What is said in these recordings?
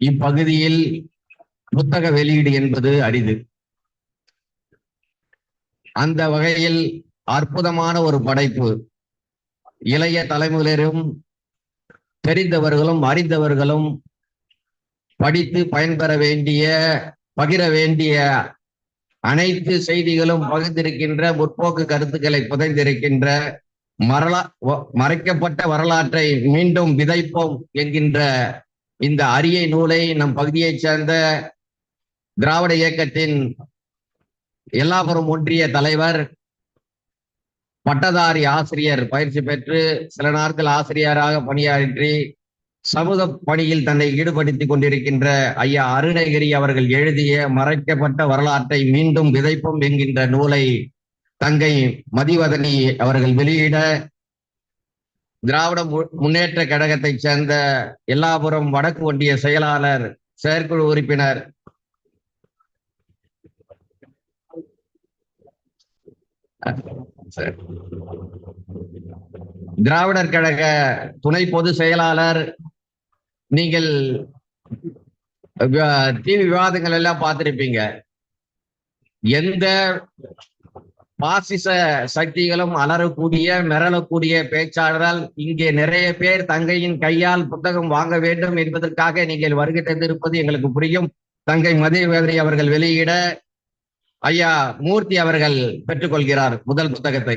இப்பகுதியில் புத்தக வெளியீடு என்பது அரிது. அந்த வகையில் அற்புதமான ஒரு படைப்பு. இளைய தலைமுறையிலும் தெரிந்தவர்களும் அறிந்தவர்களும் படித்து பயன்பெற வேண்டிய பகிர வேண்டிய அனைத்து செய்திகளும் பகிர்ந்திருக்கின்ற முற்போக்கு கருத்துக்களை புதைந்திருக்கின்ற மரலா மறைக்கப்பட்ட வரலாற்றை மீண்டும் விதைப்போம் என்கின்ற இந்த அரிய நூலை நம் பகுதியைச் சேர்ந்த திராவிட இயக்கத்தின் எல்லாபுரம் ஒன்றிய தலைவர் பட்டதாரி ஆசிரியர் பயிற்சி பெற்று சில நாட்கள் ஆசிரியராக பணியாற்றி சமூக பணியில் தன்னை ஈடுபடுத்திக் கொண்டிருக்கின்ற ஐயா அருணகிரி அவர்கள் எழுதிய மறைக்கப்பட்ட வரலாற்றை மீண்டும் விதைப்போம் என்கின்ற நூலை தங்கை மதிவதனி அவர்கள் வெளியிட திராவிட மு- முன்னேற்ற கழகத்தைச் சேர்ந்த எல்லாபுரம் வடக்கு ஒன்றிய செயலாளர் செயற்குழு உறுப்பினர் திராவிடர் கழக துணை பொது செயலாளர் நீங்கள் டிவி விவாதங்கள் எல்லாம் பார்த்திருப்பீங்க எந்த பாசிச சக்திகளும் அலறக்கூடிய மிரளக்கூடிய பேச்சாளரால் இங்கே நிறைய பேர் தங்கையின் கையால் புத்தகம் வாங்க வேண்டும் என்பதற்காக நீங்கள் வருகை தந்திருப்பது எங்களுக்கு புரியும். தங்கை மதிவேதனை அவர்கள் வெளியிட ஐயா மூர்த்தி அவர்கள் பெற்றுக்கொள்கிறார் முதல் புத்தகத்தை.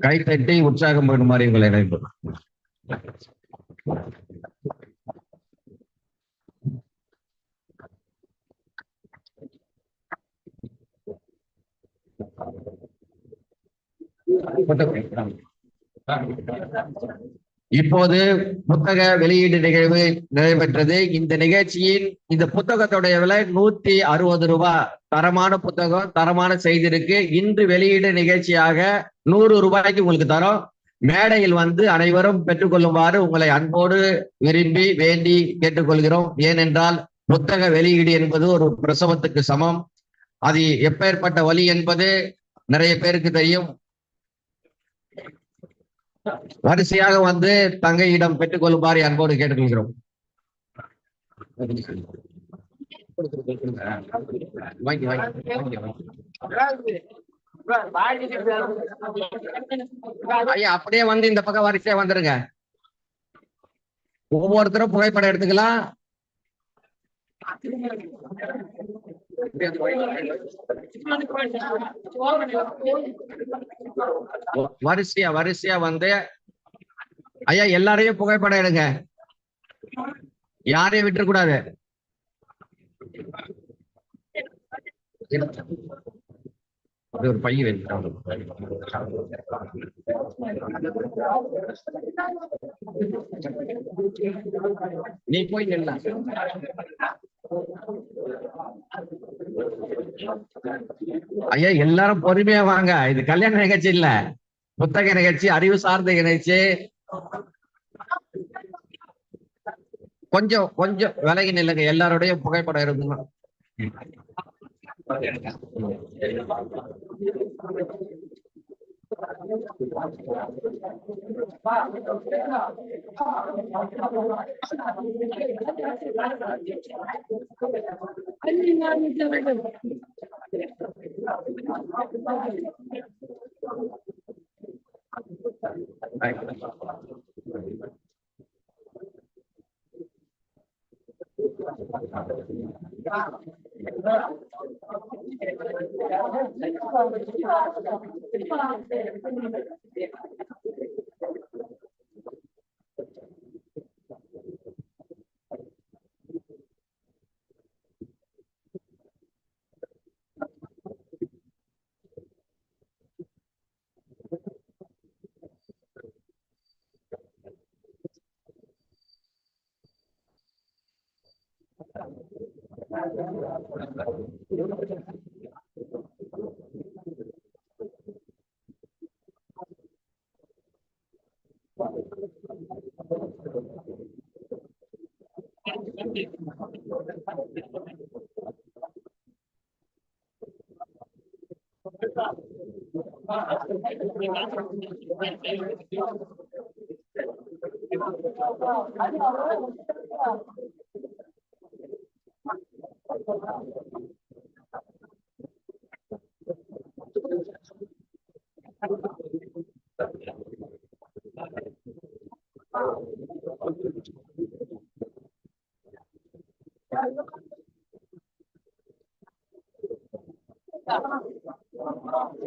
கைத்தட்டி உற்சாகம் பண்ணுமாறு உங்களை நினைப்பு இப்போது புத்தக வெளியீடு நிகழ்வு நடைபெற்றது. இந்த நிகழ்ச்சியின் இந்த புத்தகத்துடைய விலை நூத்தி அறுபது ரூபாய் தரமான புத்தகம் தரமான செய்தி இருக்கு. இன்று வெளியீடு நிகழ்ச்சியாக நூறு ரூபாய்க்கு உங்களுக்கு தரோம். மேடையில் வந்து அனைவரும் பெற்றுக்கொள்ளுமாறு உங்களை அன்போடு விரும்பி வேண்டி கேட்டுக்கொள்கிறோம். ஏனென்றால் புத்தக வெளியீடு என்பது ஒரு பிரசவத்துக்கு சமம். அது எப்பேற்பட்ட வழி என்பது நிறைய பேருக்கு தெரியும். வரிசையாக வந்து தங்கையிடம் பெற்றுக்கொள்ளுமாறு அன்போடு கேட்டுக்கொள்கிறோம். வாங்கி, வாங்கி, வாங்கி, வாங்கி. ஐயா அப்படியே வந்து இந்த பக்கம் வரிசையா வந்துருங்க. ஒவ்வொருத்தரும் புகைப்படம் எடுத்துக்கலாம். வரிசையா வரிசையா வந்து. ஐயா எல்லாரையும் புகைப்படம் எடுங்க. யாரையும் விட்டுறக்கூடாது. அப்படி ஒரு பையன் நீ போய் நில்ல. ஐயா எல்லாரும் பொறுமையா வாங்க. இது கல்யாண நிகழ்ச்சி இல்ல. புத்தக நிகழ்ச்சி அறிவு சார்ந்த நிகழ்ச்சி. கொஞ்சம் கொஞ்சம் விலகி நில்லுங்க எல்லாருடைய புகைப்படம் இருக்குங்க Thank you. なので、私たちはこのように、私たちはこのように、私たちはこのように、私たちはこのように、私たちはこのように、私たちは I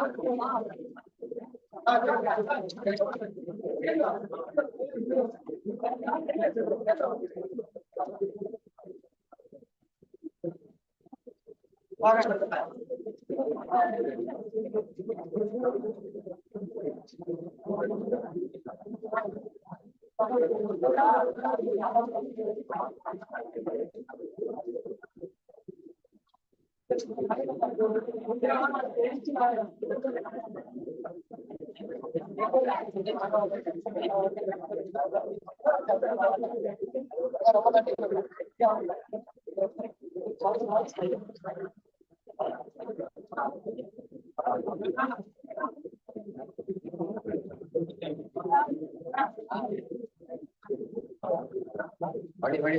아, 그 बड़ी बड़ी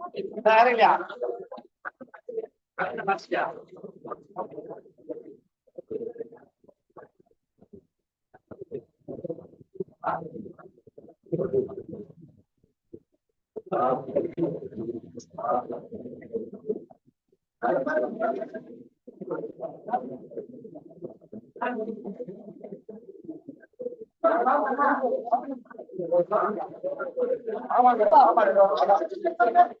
Terima kasih. armi. Arena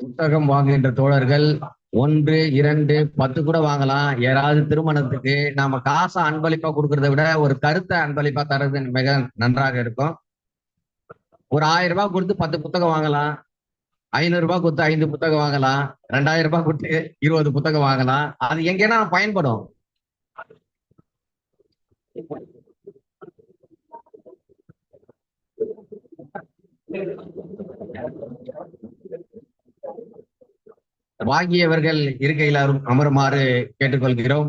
புத்தகம் வாங்குகின்ற தோழர்கள் ஒன்று இரண்டு பத்து கூட வாங்கலாம். ஏதாவது திருமணத்துக்கு நாம காசை அன்பளிப்பா கொடுக்கறத விட ஒரு கருத்தை அன்பளிப்பா தர்றது மிக நன்றாக இருக்கும். ஒரு ஆயிரம் ரூபாய் கொடுத்து பத்து புத்தகம் வாங்கலாம். ஐநூறு ரூபாய் கொடுத்து ஐந்து புத்தகம் வாங்கலாம் ரெண்டாயிரம் ரூபாய் கொடுத்து இருபது புத்தகம் வாங்கலாம். அது எங்கன்னா பயன்படும். வாங்கியவர்கள் இருக்கையில் அமருமாறு கேட்டுக்கொள்கிறோம்.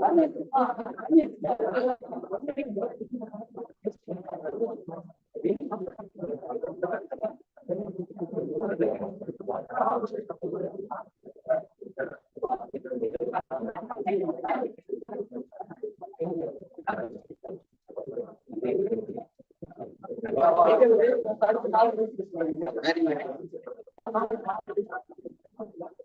Пане